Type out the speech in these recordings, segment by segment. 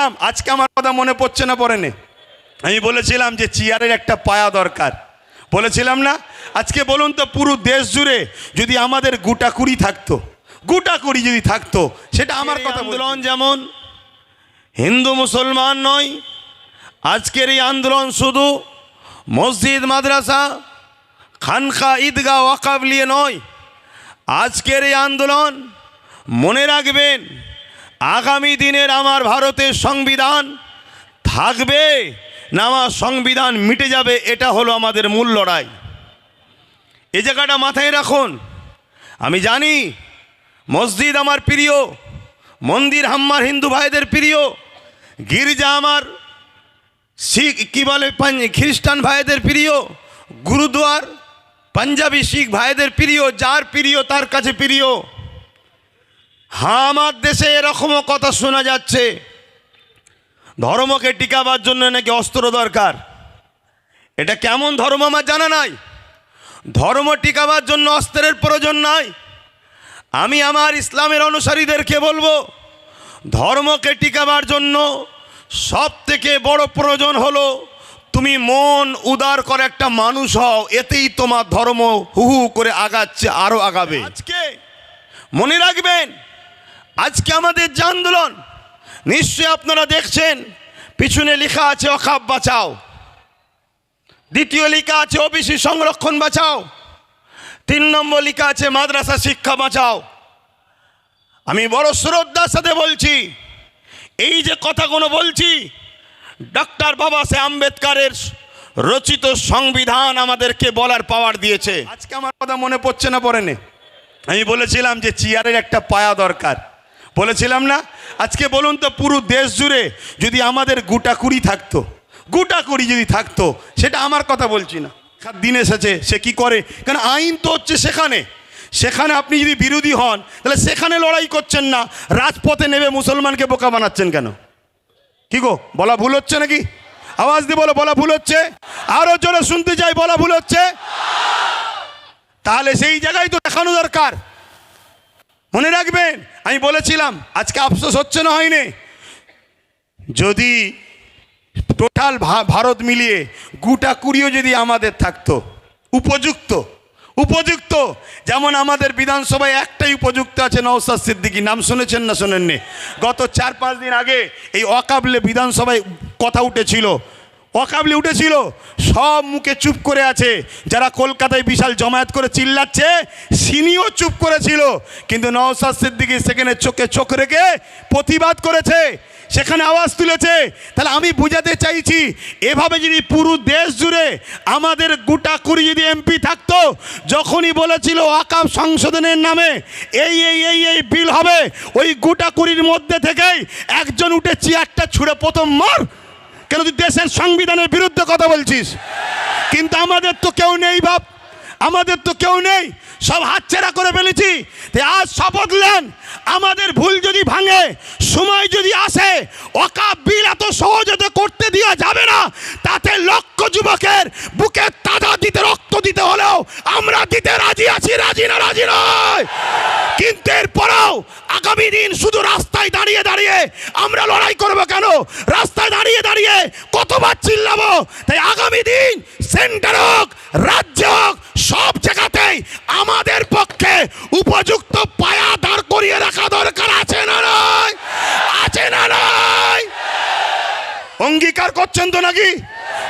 বলেছিলাম আজকে আমার কথা মনে পড়ছে না পড়েনি। আমি বলেছিলাম যে চেয়ারের একটা পায়া দরকার। বলেছিলাম না? আজকে বলুন তো পুরো দেশ জুড়ে যদি আমাদের গোটা কুড়ি থাকতো গোটা কুড়ি যদি থাকতো সেটা আমার কথা আন্দোলন যেমন হিন্দু মুসলমান নয় আজকের এই আন্দোলন শুধু মসজিদ মাদ্রাসা খানকা ঈদগাহ ওয়াকাব নিয়ে নয়। আজকের এই আন্দোলন মনে রাখবেন আগামী দিনের আমার ভারতের সংবিধান থাকবে না আমার সংবিধান মিটে যাবে, এটা হলো আমাদের মূল লড়াই। এ জায়গাটা মাথায় রাখুন। আমি জানি মসজিদ আমার প্রিয়, মন্দির হাম্মার হিন্দু ভাইদের প্রিয়, গির্জা আমার শিখ, কী বলে খ্রিস্টান ভাইদের প্রিয়, গুরুদুয়ার পাঞ্জাবি শিখ ভাইদের প্রিয়, যার প্রিয় তার কাছে প্রিয়। হ্যাঁ আমার দেশে এরকমও কথা শোনা যাচ্ছে। ধর্মকে টিকাবার জন্য নাকি অস্ত্র দরকার? এটা কেমন ধর্ম আমার জানা নাই। ধর্ম টিকাবার জন্য অস্ত্রের প্রয়োজন নাই। আমি আমার ইসলামের অনুসারীদেরকে বলব ধর্মকে টিকাবার জন্য সব থেকে বড় প্রয়োজন হলো তুমি মন উদার করে একটা মানুষ হও এতেই তোমার ধর্ম হু হু করে আগাচ্ছে আরও আগাবে। আজকে মনে রাখবেন আজকে আমাদের যে আন্দোলন নিশ্চয়ই আপনারা দেখছেন পিছনে লেখা আছে অখাপ বাঁচাও। দ্বিতীয় লেখা আছে ওবিসি সংরক্ষণ বাঁচাও। তিন নম্বর লেখা আছে মাদ্রাসা শিক্ষা বাঁচাও। আমি বড় শ্রদ্ধার সাথে বলছি এই যে কথাগুলো বলছি ডক্টর বাবা সাহেব আম্বেদকারের রচিত সংবিধান আমাদেরকে বলার পাওয়ার দিয়েছে। আজকে আমার কথা মনে পড়ছে না পড়েনি। আমি বলেছিলাম যে চেয়ারের একটা পায়া দরকার। বলেছিলাম না? আজকে বলুন তো, পুরো দেশ জুড়ে যদি আমাদের গোটা কুড়ি থাকতো, গোটা কুড়ি যদি থাকতো, সেটা আমার কথা বলছি না। দিন এসেছে, সে কি করে? কারণ আইন তো হচ্ছে সেখানে। সেখানে আপনি যদি বিরোধী হন, তাহলে সেখানে লড়াই করছেন না, রাজপথে নেবে মুসলমানকে বোকা বানাচ্ছেন কেন? কি গো, বলা ভুল হচ্ছে নাকি? আওয়াজ দিয়ে বলো, বলা ভুল হচ্ছে? আরও জোরে শুনতে চাই, বলা ভুল হচ্ছে? তাহলে সেই জায়গায় তো দেখানো দরকার। মনে রাখবেন, আমি বলেছিলাম, আজকে আফসোস হচ্ছে না হয়নি। যদি টোটাল ভারত মিলিয়ে গোটা কুড়িও যদি আমাদের থাকতো, উপযুক্ত উপযুক্ত, যেমন আমাদের বিধানসভায় একটাই উপযুক্ত আছে নওসাদ সিদ্দিকী, নাম শুনেছেন না শোনেননি? গত চার পাঁচ দিন আগে এই অকাবলে বিধানসভায় কথা উঠেছিল অকাবলে উঠেছিল। সব মুখে চুপ করে আছে। যারা কলকাতায় বিশাল জমায়েত করে চিল্লাচ্ছে, সিনিও চুপ করেছিল। কিন্তু নওসাদ সিদ্দিকী সেখানে চোখে চোখ রেখে প্রতিবাদ করেছে। সেখানে আওয়াজ তুলেছে। তাহলে আমি বুঝাতে চাইছি, এভাবে যদি পুরো দেশ জুড়ে আমাদের গোটা কুড়ি যদি এমপি থাকতো, যখনই বলেছিল আকাব সংশোধনের নামে, এই এই এই এই বিল হবে, ওই গোটা কুড়ির মধ্যে থেকেই একজন উঠে চেয়ারটা ছুঁড়ে প্রথম মার। কেন তুই দেশের সংবিধানের বিরুদ্ধে কথা বলছিস? কিন্তু আমাদের তো কেউ নেই বাপ। আমাদের তো কেউ নেই। সব হাতছেড়া করে ফেলেছি। আজ শপথ নেন। আমাদের ভুল যদি ভাঙে, সময় যদি আসে, অকাপ বিল এত সহজতে করতে দেওয়া যাবে না। তাতে লক্ষ যুবকের বুকে তাজা দিতে, রক্ত দিতে হলেও আমরা দিতে রাজি আছি। রাজি না, রাজি নয়। কিন্তু এরপরেও আগামী দিন শুধু রাস্তায় দাঁড়িয়ে দাঁড়িয়ে আমরা লড়াই করব কেন? রাস্তায় দাঁড়িয়ে দাঁড়িয়ে কতবার চিল্লাবো? তাই আগামী দিন সেন্টার হোক, রাজ্য হোক, সব জায়গাতেই আমাদের পক্ষে উপযুক্ত পায়া দাঁড় করিয়ে রাখা দরকার আছে না নয়? আছে না নয়? অঙ্গীকার করছেন তো নাকি?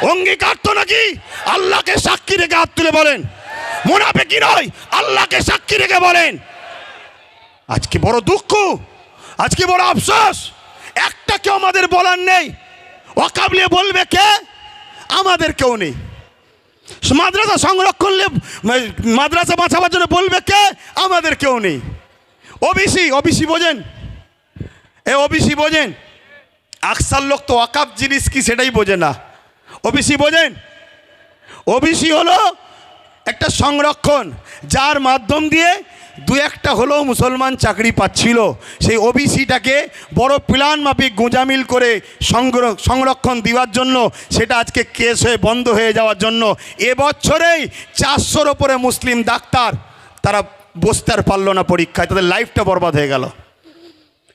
অঙ্গীকার তো নাকি? আল্লাহকে সাক্ষী রেখে হাত তুলে বলেন। মোনাফে কি নয়, আল্লাহকে সাক্ষী রেখে বলেন। আজকে বড় দুঃখ, আজকে বড় আফসোস। একটা কেউ আমাদের বলার নেই অকাবলিয়ে বলবে কে? আমাদের কেউ নেই। মাদ্রাসা সংরক্ষণ মাদ্রাসা বাঁচাবার জন্য বলবে কে? আমাদের কেউ নেই। ওবিসি ওবিসি বোঝেন। এ ওবিসি বোঝেন। আকসার লোক তো অকাপ জিনিস কি সেটাই বোঝে না। ওবিসি বোঝেন? ওবিসি হলো একটা সংরক্ষণ, যার মাধ্যম দিয়ে দু একটা হলেও মুসলমান চাকরি পাচ্ছিল। সেই ওবিসিটাকে বড় প্ল্যান মাফিক গোঁজামিল করে সংরক্ষণ দেওয়ার জন্য, সেটা আজকে কেস হয়ে বন্ধ হয়ে যাওয়ার জন্য। এবছরেই চারশোর ওপরে মুসলিম ডাক্তার, তারা বসতে আর পারল না পরীক্ষায়, তাদের লাইফটা বরবাদ হয়ে গেল।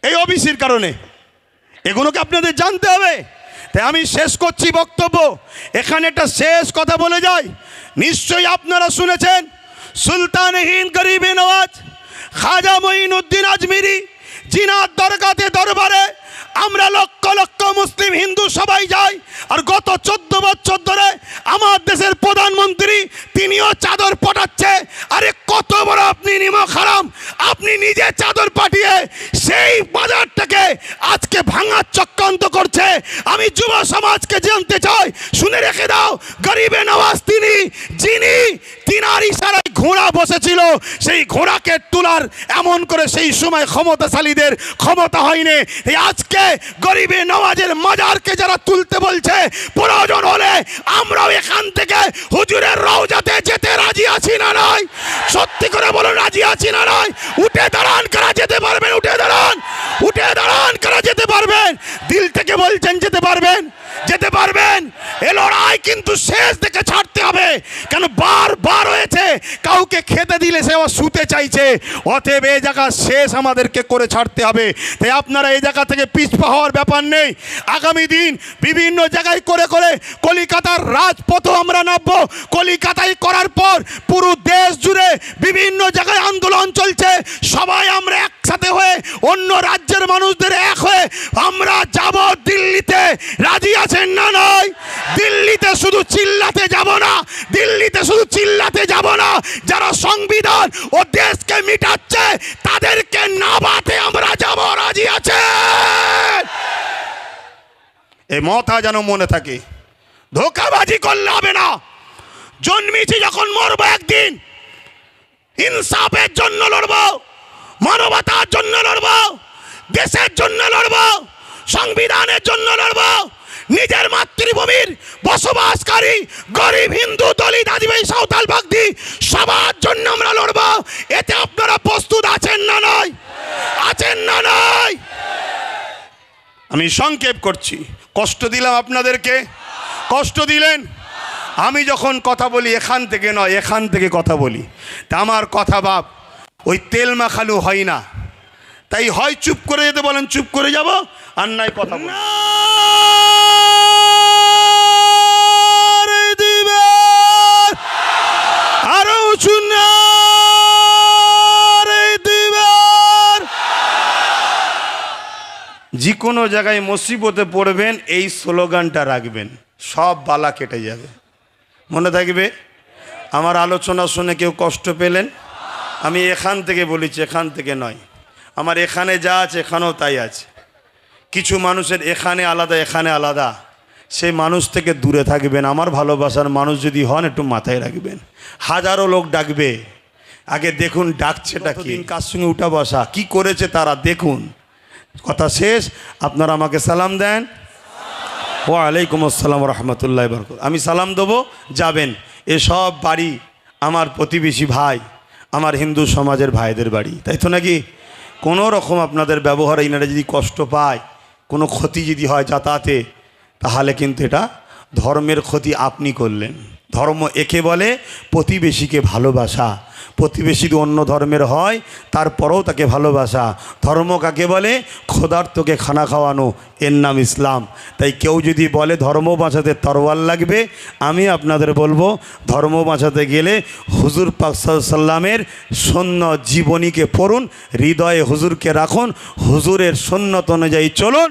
এই ওবিসির কারণে। এগুলোকে আপনাদের জানতে হবে? তাই আমি শেষ করছি বক্তব্য। এখানে একটা শেষ কথা বলে যাই। নিশ্চয়ই আপনারা শুনেছেন সুলতানহীন গরিবে নওয়াজ, খাজা মঈনুদ্দিন আজমিরি, জিনার দরগাতে দরবারে আমরা লক্ষ লক্ষ মুসলিম হিন্দু সবাই যাই। আর গত চোদ্দ বছর ধরে আমার দেশের প্রধানমন্ত্রী ঘোড়া বসেছিল, সেই ঘোড়াকে তোলার এমন করে সেই সময় ক্ষমতাশালীদের ক্ষমতা হয়নি। আজকে গরিবে নওয়াজের মাজারকে যারা তুলতে বলছে, প্রয়োজন হলে আমরাও এখান থেকে হুজুরের রওজাতে যেতে রাজি আছি না নয়। সত্যি করে বলো, রাজি আছি না নয়? উঠে দাঁড়ান, কারা যেতে পারবেন? উঠে দাঁড়ান উঠে দাঁড়ান, কারা যেতে পারবেন? দিল থেকে বলছেন, যেতে পারবেন যেতে পারবেন। এ লড়াই কিন্তু শেষ থেকে ছাড়তে হবে। কেন বার বার হয়েছে কাউকে খেতে দিলে সে আবার শুতে চাইছে। অতএব এই জায়গা শেষ আমাদেরকে করে ছাড়তে হবে। তাই আপনারা এই জায়গা থেকে পিছপা হওয়ার ব্যাপার নেই। আগামী দিন বিভিন্ন জায়গায় করে করে কলিকাতার রাজপথও আমরা নামবো। কলিকাতায় করার পর পুরো দেশ জুড়ে বিভিন্ন জায়গায় আন্দোলন চলছে। সবাই আমরা একসাথে হয়ে অন্য রাজ্যের মানুষদের এই মতা যেন মনে থাকে। ধোকাবাজি করলে হবে না। জন্মেছি যখন মরবো একদিন। ইনসাফের জন্য লড়বো, মানবতার জন্য লড়বো, দেশের জন্য লড়বো, সংবিধানের জন্য লড়বো, নিজের মাতৃভূমির বসবাসকারী, গরিব, হিন্দু, দলিত, আদিবাসী, সাঁওতাল, বাগদি, সবার জন্য আমরা লড়বো। এতে আপনারা প্রস্তুত আছেন না নয়? আছেন না নয়? আমি সংক্ষেপ করছি। কষ্ট দিলাম আপনাদেরকে? কষ্ট দিলেন? আমি যখন কথা বলি এখান থেকে নয়, এখান থেকে কথা বলি। তা আমার কথা বাপ, ওই তেল মাখালু হয় না। তাই হয় চুপ করে যেতে বলেন, চুপ করে যাব, আর নাই কথা বলি। কোনো জায়গায় মুসিবতে পড়বেন, এই স্লোগানটা রাখবেন। সব বালা কেটে যাবে। মনে থাকবে? আমার আলোচনা শুনে কেউ কষ্ট পেলেন? আমি এখান থেকে বলেছি, এখান থেকে নয়। আমার এখানে যা আছে, এখানেও তাই আছে। কিছু মানুষের এখানে আলাদা এখানে আলাদা। সেই মানুষ থেকে দূরে থাকবেন। আমার ভালোবাসার মানুষ যদি হন, একটু মাথায় রাখবেন। হাজারো লোক ডাকবে। আগে দেখুন, ডাকছেটা কি? কার সঙ্গে উঠা বসা? কি করেছে তারা? দেখুন। কথা শেষ। আপনারা আমাকে সালাম দেন। ওয়ালাইকুম আসসালাম রহমতুল্লাহ বরকত আমি সালাম দেবো, যাবেন। এসব বাড়ি আমার প্রতিবেশী ভাই, আমার হিন্দু সমাজের ভাইদের বাড়ি। তাই তো নাকি? কোনো রকম আপনাদের ব্যবহারে ইনারা যদি কষ্ট পায়, কোনো ক্ষতি যদি হয় যাতায়াতে, তাহলে কিন্তু এটা ধর্মের ক্ষতি আপনি করলেন। ধর্ম একে বলে প্রতিবেশীকে ভালোবাসা। প্রতিবেশী অন্য ধর্মের হয়, তারপরেও তাকে ভালোবাসা। ধর্ম কাকে বলে? ক্ষুধার্তকে খানা খাওয়ানো। এর নাম ইসলাম। তাই কেউ যদি বলে, ধর্ম বাঁচাতে তরোয়াল লাগবে? আমি আপনাদের বলব, ধর্ম বাঁচাতে গেলে হুজুর পাক সাল্লামের সৈন্য জীবনীকে পড়ুন, হৃদয়ে হুজুরকে রাখুন, হুজুরের সন্ন্যত অনুযায়ী চলুন